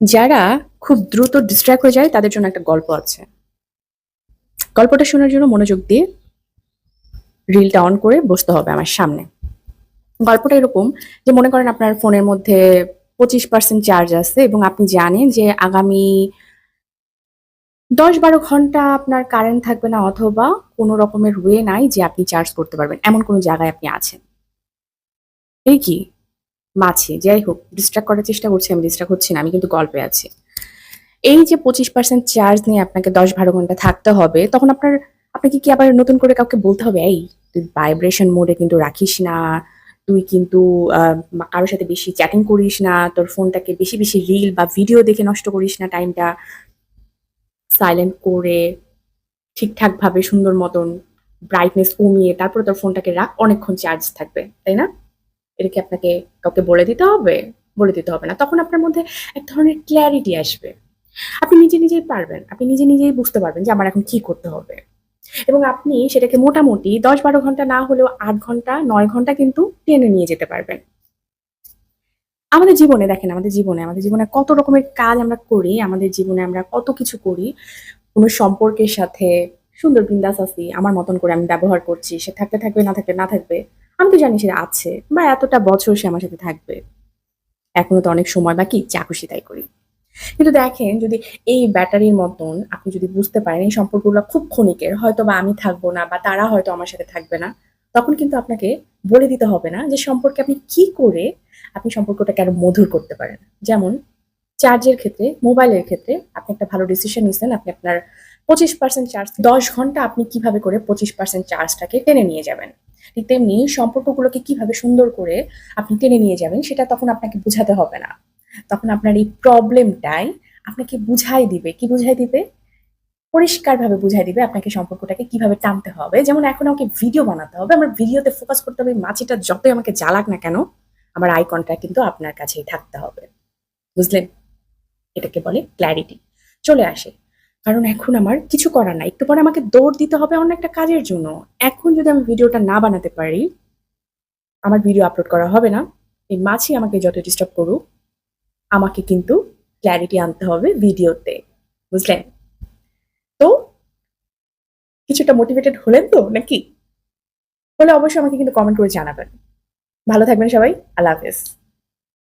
যারা খুব দ্রুত ডিস্ট্র্যাক্ট হয়ে যায়, তাদের জন্য একটা গল্প আছে। গল্পটা শোনার জন্য মনোযোগ দিয়ে রিলটা অন করে বসতে হবে আমার সামনে। গল্পটা এরকম যে মনে করেন আপনার ফোনের মধ্যে পঁচিশ পার্সেন্ট চার্জ আছে এবং আপনি জানেন যে আগামী দশ বারো ঘণ্টা আপনার কারেন্ট থাকবে না অথবা কোনো রকমের ওয়ে নাই যে আপনি চার্জ করতে পারবেন, এমন কোনো জায়গায় আপনি আছেন। এই কি? মাছি, যাই হোক ডিস্ট্রাক্ট করার চেষ্টা করছি, আমি ডিস্ট্রাক্ট হচ্ছি না, আমি কিন্তু গল্পে আছি। এই যে পঁচিশ পার্সেন্ট চার্জ নিয়ে আপনাকে দশ বারো ঘণ্টা থাকতে হবে, তখন আপনার, আপনাকে কি আবার নতুন করে কাউকে বলতে হবে, এই, তুই ভাইব্রেশন মোডে কিন্তু রাখিস না, তুই কিন্তু কারোর সাথে বেশি চ্যাটিং করিস না, তোর ফোনটাকে বেশি বেশি রিল বা ভিডিও দেখে নষ্ট করিস না টাইমটা সাইলেন্ট করে ঠিকঠাক ভাবে সুন্দর মতন ব্রাইটনেস কমিয়ে, তারপরে তোর ফোনটাকে রাখ, অনেকক্ষণ চার্জ থাকবে, তাই না? এটা কি আপনাকে কাউকে বলে দিতে হবে? বলে দিতে হবে না। তখন আপনার মধ্যে এক ধরনের ক্ল্যারিটি আসবে। আপনি নিজে নিজেই পারবেন। আপনি নিজে নিজেই বুঝতে পারবেন যে আমার এখন কি করতে হবে। এবং আপনি সেটাকে মোটামুটি দশ বারো ঘণ্টা না হলেও আট ঘণ্টা, নয় ঘণ্টা কিন্তু টেনে নিয়ে যেতে পারবেন। আমাদের জীবনে দেখেন, আমাদের জীবনে আমাদের জীবনে কত রকমের কাজ আমরা করি, আমাদের জীবনে আমরা কত কিছু করি। কোনো সম্পর্কের সাথে সুন্দর বিন্দাস আছি, আমার মতন করে আমি ব্যবহার করছি, সে থাকতে থাকবে, না থাকবে না থাকবে। আমি তো জানি সে আছে বা এতটা বছর সে আমার সাথে থাকবে। এখনও তো অনেক সময় বাকি খুশি তাই করি। কিন্তু দেখেন, যদি এই ব্যাটারির মতন আপনি যদি বুঝতে পারেন এই সম্পর্কগুলো খুব ক্ষণিকের হয়তো বা আমি থাকব না বা তারা হয়তো আমার সাথে থাকবে না, তখন কিন্তু আপনাকে বলে দিতে হবে না যে সম্পর্কে আপনি কি করে আপনি সম্পর্কটাকে আরও মধুর করতে পারেন। যেমন চার্জের ক্ষেত্রে মোবাইলের ক্ষেত্রে আপনি একটা ভালো ডিসিশন নিচ্ছেন আপনি আপনার পঁচিশ পার্সেন্ট চার্জ দশ ঘণ্টা আপনি কীভাবে করে পঁচিশ পার্সেন্ট চার্জটাকে টেনে নিয়ে যাবেন। তেমনি সম্পর্কগুলোকে কীভাবে সুন্দর করে আপনি টেনে নিয়ে যাবেন, সেটা তখন আপনাকে বুঝাতে হবে না। তখন আপনার এই প্রবলেমটাই আপনাকে বুঝাই দিবে। কি বুঝাই দিবে? পরিষ্কারভাবে বুঝাই দিবে আপনাকে সম্পর্কটাকে কীভাবে টানতে হবে। যেমন এখন আমাকে ভিডিও বানাতে হবে। আমার ভিডিওতে ফোকাস করতে হবে মাছিটা যতই আমাকে জ্বালাক না কেন, আমার আই কন্ট্যাক্ট কিন্তু আপনার কাছেই থাকতে হবে। বুঝলেন? এটাকে বলে ক্ল্যারিটি চলে আসে। কারণ এখন আমার কিছু করার নাই। একটু পরে আমাকে দৌড় দিতে হবে অন্য একটা কাজের জন্য। এখন যদি আমি ভিডিওটা না বানাতে পারি, আমার ভিডিও আপলোড করা হবে না। এই মাছি আমাকে যত ডিস্টার্ব করুক, আমাকে কিন্তু ক্ল্যারিটি আনতে হবে ভিডিওতে। বুঝলেন? তো, কিছুটা মোটিভেটেড হলেন তো, নাকি? হলে অবশ্যই আমাকে কিন্তু কমেন্ট করে জানাবেন। ভালো থাকবেন সবাই। আল্লাহ হাফেজ।